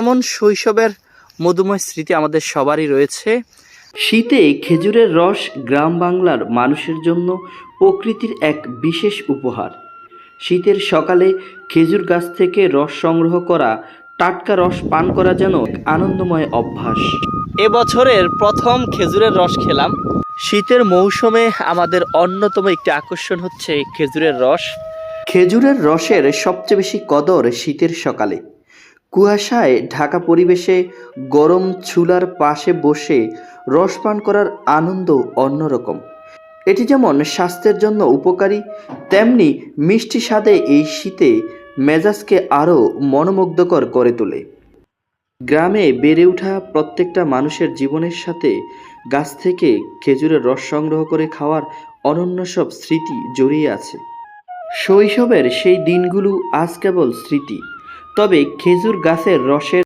এমন শৈশবের মধুময় স্মৃতি আমাদের সবারই রয়েছে। শীতে খেজুরের রস গ্রাম বাংলার মানুষের জন্য প্রকৃতির এক বিশেষ উপহার। শীতের সকালে খেজুর গাছ থেকে রস সংগ্রহ করা টাটকা রস পান করা যেন এক আনন্দময় অভ্যাস। এবছরের প্রথম খেজুরের রস খেলাম। শীতের মৌসুমে আমাদের অন্যতম একটি আকর্ষণ হচ্ছে খেজুরের রস। খেজুরের রসের সবচেয়ে বেশি কদর শীতের সকালে। কুয়াশায় ঢাকা পরিবেশে গরম চুলার পাশে বসে রস পান করার আনন্দ অন্যরকম। এটি যেমন স্বাস্থ্যের জন্য উপকারী, তেমনি মিষ্টি স্বাদে এই শীতে মেজাজকে আরও মনোমুগ্ধকর করে তোলে। গ্রামে বেড়ে ওঠা প্রত্যেকটা মানুষের জীবনের সাথে গাছ থেকে খেজুরের রস সংগ্রহ করে খাওয়ার অনন্য সব স্মৃতি জড়িয়ে আছে। শৈশবের সেই দিনগুলো আজ কেবল স্মৃতি। তবে খেজুর গাছের রসের